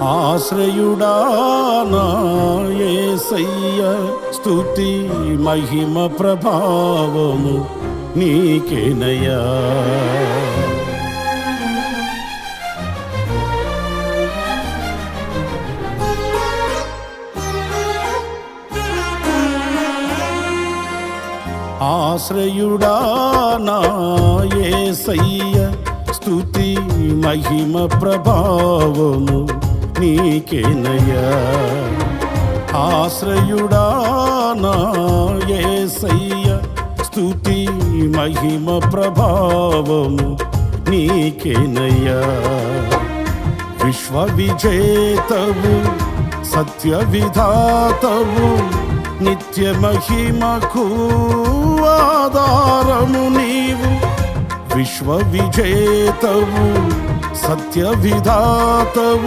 ఆశ్రయుడానాయ్య నా స్తుతి మహిమ ప్రభావము నీకేనయ్యా. ఆశ్రయుడానాయ్య నా స్తుతి మహిమ ప్రభావము నీకేనయ్యా. ఆశ్రయుడా నా యేసయ్య స్తుతి మహిమ ప్రభావము నీకేనయ్యా. విశ్వ విజేతవు సత్య విధాతవు నిత్య మహిమకు ఆధారము నీవు. విశ్వ విజేతవు సత్య విధాతవు